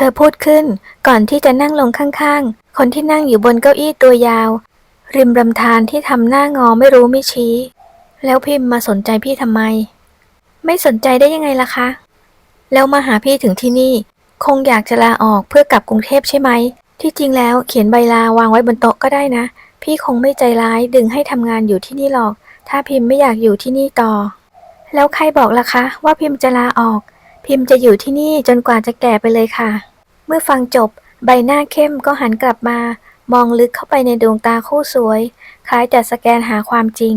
เธอพูดขึ้นก่อนที่จะนั่งลงข้างๆ คนที่นั่งอยู่บนเก้าอี้ตัวยาว ริมรำธารที่ทำหน้างอไม่รู้ไม่ชี้ แล้วพิมพ์มาสนใจพี่ทำไม ไม่สนใจได้ยังไงล่ะคะ แล้วมาหาพี่ถึงที่นี่ คงอยากจะลาออกเพื่อกลับกรุงเทพใช่ไหม ที่จริงแล้วเขียนใบลาวางไว้บนโต๊ะก็ได้นะ พี่คงไม่ใจร้ายดึงให้ทำงานอยู่ที่นี่หรอก ถ้าพิมพ์ไม่อยากอยู่ที่นี่ต่อ แล้วใครบอกล่ะคะ ว่าพิมพ์จะลาออก พิมพ์จะอยู่ที่นี่จนกว่าจะแก่ไปเลยค่ะ เมื่อฟังจบใบหน้าเข้มก็หันกลับมา มองลึกเข้าไปในดวงตาคู่สวย คล้ายจะสแกนหาความจริง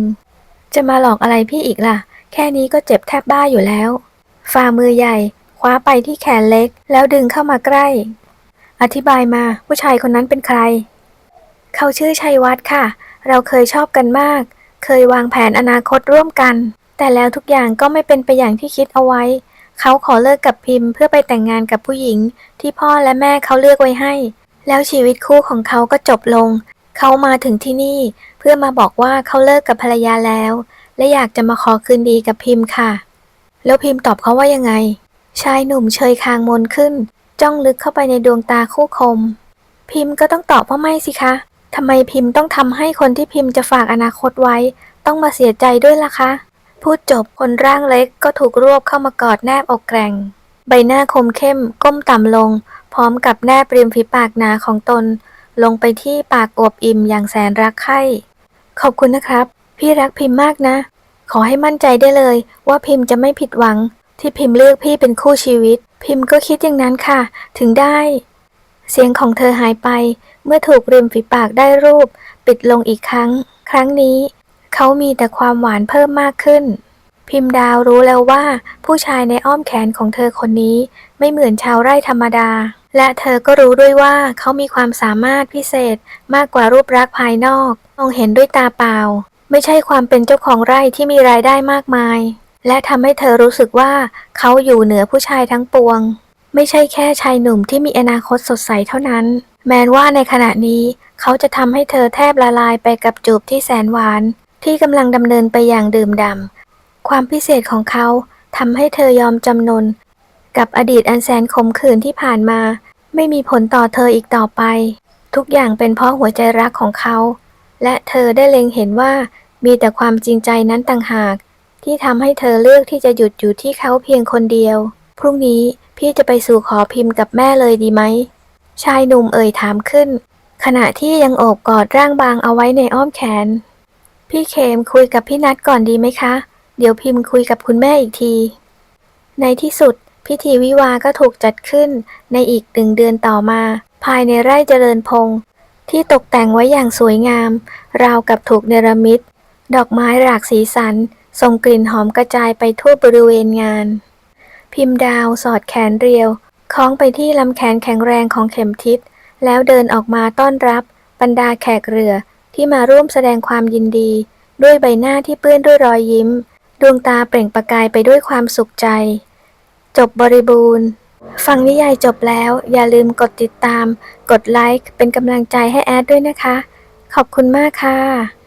จะมาหลอกอะไรพี่อีกล่ะ แค่นี้ก็เจ็บแทบบ้าอยู่แล้ว ฝ่ามือใหญ่ คว้าไปที่แขนเล็ก แล้วดึงเข้ามาใกล้ อธิบายมาผู้ชายคนนั้นเป็นใคร เขาชื่อชัยวัฒน์ค่ะ เราเคยชอบกันมาก เคยวางแผนอนาคตร่วมกัน แต่แล้วทุกอย่างก็ไม่เป็นไปอย่างที่คิดเอาไว้ เขาขอเลิกกับพิมพ์เพื่อไปแต่งงานกับผู้หญิง ที่พ่อและแม่เขาเลือกไว้ให้ แล้วชีวิตคู่ของเขาก็จบลง เขามาถึงที่นี่ เพื่อมาบอกว่าเขาเลิกกับภรรยาแล้ว และอยากจะมาขอคืนดีกับพิมพ์ค่ะ แล้วพิมพ์ตอบเขาว่ายังไง ชายหนุ่มเชยคางมนขึ้น จ้องลึกเข้าไปในดวงตาคู่คม พิมพ์ก็ต้องตอบว่าไม่สิคะทำไมพิมพ์ต้องทำให้คนที่พิมพ์จะฝากอนาคตไว้ ต้องมาเสียใจด้วยล่ะคะ พูดจบคนร่างเล็กก็ถูกรวบเข้ามากอดแนบอกแกร่ง ใบหน้าคมเข้มก้มต่ำลง พร้อมกับแนบริมฝีปากหนาของตน ลงไปที่ปากอวบอิ่มอย่างแสนรักใคร่ขอบคุณนะครับ พี่รักพิมพ์มากนะ ขอให้มั่นใจได้เลย ว่าพิมพ์จะไม่ผิดหวัง ที่พิมพ์เลือกพี่เป็นคู่ชีวิต พิมพ์ก็คิดอย่างนั้นค่ะ ถึงได้ เสียงของเธอหายไป เมื่อถูกริมฝีปากได้รูป ปิดลงอีกครั้ง ครั้งนี้ เขามีแต่ความหวานเพิ่มมากขึ้น พิมพ์ดาวรู้แล้วว่า ผู้ชายในอ้อมแขนของเธอคนนี้ ไม่เหมือนชาวไร่ธรรมดา และเธอก็รู้ด้วยว่าเขามีความสามารถพิเศษมากกว่ารูปลักษณ์ภายนอกมองเห็นด้วยตาเปล่า ไม่ใช่ความเป็นเจ้าของไร่ที่มีรายได้มากมาย และทำให้เธอรู้สึกว่าเขาอยู่เหนือผู้ชายทั้งปวง ไม่ใช่แค่ชายหนุ่มที่มีอนาคตสดใสเท่านั้น แม้ว่าในขณะนี้เขาจะทำให้เธอแทบละลายไปกับจูบที่แสนหวาน ที่กำลังดำเนินไปอย่างดื่มด่ำความพิเศษของเขาทำให้เธอยอมจำนน กับอดีตอันแสนขมขื่นที่ผ่านมา ไม่มีผลต่อเธออีกต่อไป ทุกอย่างเป็นเพราะหัวใจรักของเขา และเธอได้เล็งเห็นว่ามีแต่ความจริงใจนั้นต่างหาก ที่ทำให้เธอเลือกที่จะหยุดอยู่ที่เขาเพียงคนเดียว พรุ่งนี้พี่จะไปสู่ขอพิมพ์กับแม่เลยดีไหมชายหนุ่มเอ่ยถามขึ้น ขณะที่ยังโอบกอดร่างบางเอาไว้ในอ้อมแขน พี่เคมคุยกับพี่นัดก่อนดีไหมคะ เดี๋ยวพิมพ์คุยกับคุณแม่อีกที ในที่สุด พิธีวิวาก็ถูกจัดขึ้นในอีกหนึ่งเดือนต่อมา ภายในไร่เจริญพงษ์ที่ตกแต่งไว้อย่างสวยงาม ราวกับถูกเนรมิต ดอกไม้หลากสีสัน ส่งกลิ่นหอมกระจายไปทั่วบริเวณงาน พิมพ์ดาวสอดแขนเรียว คล้องไปที่ลำแขนแข็งแรงของเข็มทิศแล้วเดินออกมาต้อนรับบรรดาแขกเรือ ที่มาร่วมแสดงความยินดี ด้วยใบหน้าที่เปื้อนด้วยรอยยิ้ม ดวงตาเปล่งประกายไปด้วยความสุขใจ จบบริบูรณ์ ฟังนิยายจบแล้ว อย่าลืมกดติดตาม กดไลค์เป็นกำลังใจให้แอดด้วยนะคะ ขอบคุณมากค่ะ